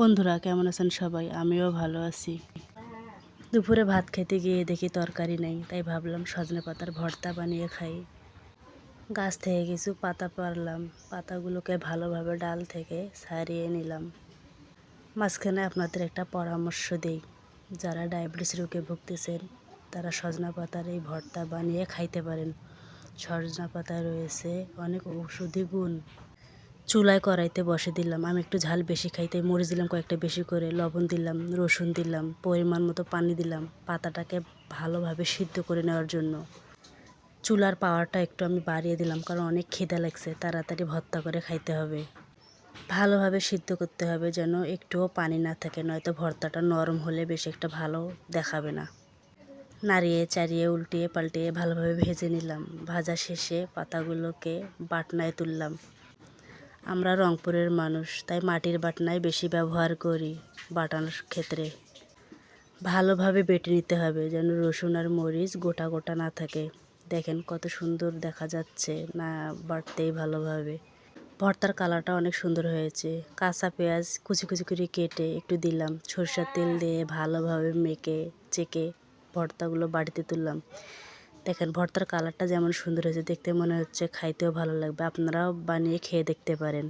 বন্ধুরা, কেমন আছেন সবাই? আমিও ভালো আছি। দুপুরে ভাত খেতে গিয়ে দেখি তরকারি নেই, তাই ভাবলাম সজনে পাতার ভর্তা বানিয়ে খাই। গাছ থেকে কিছু পাতা পারলাম, পাতাগুলোকে ভালোভাবে ডাল থেকে সারিয়ে নিলাম। মাঝখানে আপনাদের একটা পরামর্শ দিই, যারা ডায়াবেটিস রোগে ভুগতেছেন, তারা সজনা পাতার এই ভর্তা বানিয়ে খাইতে পারেন। সজনা পাতায় রয়েছে অনেক ঔষধি গুণ। চুলায় কড়াইতে বসে দিলাম। আমি একটু ঝাল বেশি খাই তাই মরিচ দিলাম, কয়েকটা বেশি করে লবণ দিলাম, রসুন দিলাম, পরিমাণ মতো পানি দিলাম পাতাটাকে ভালোভাবে সিদ্ধ করে নেওয়ার জন্য। চুলার পাওয়ারটা একটু আমি বাড়িয়ে দিলাম কারণ অনেক খিদা লাগছে, তাড়াতাড়ি ভর্তা করে খাইতে হবে। ভালোভাবে সিদ্ধ করতে হবে যেন একটুও পানি না থাকে, নয়তো ভর্তাটা নরম হলে বেশি একটা ভালো দেখাবে না। নাড়িয়ে চাড়িয়ে উল্টিয়ে পাল্টিয়ে ভালোভাবে ভেজে নিলাম। ভাজা শেষে পাতাগুলোকে বাটনায় তুললাম। আমরা রংপুরের মানুষ, তাই মাটির বাটনায় বেশি ব্যবহার করি বাটানোর ক্ষেত্রে। ভালোভাবে বেটে নিতে হবে যেন রসুন আর মরিচ গোটা গোটা না থাকে। দেখেন কত সুন্দর দেখা যাচ্ছে, না বাটতেই ভালোভাবে। ভর্তার কালারটা অনেক সুন্দর হয়েছে। কাঁচা পেঁয়াজ কুচি কুচি করে কেটে একটু দিলাম, সরষের তেল দিয়ে ভালোভাবে মেখে, চেকে ভর্তাগুলো বাড়িতে তুললাম। দেখেন, ভর্তার কালারটা যেমন সুন্দর হয়েছে, দেখতে মনে হচ্ছে খাইতেও ভালো লাগবে। আপনারাও বানিয়ে খেয়ে দেখতে পারেন।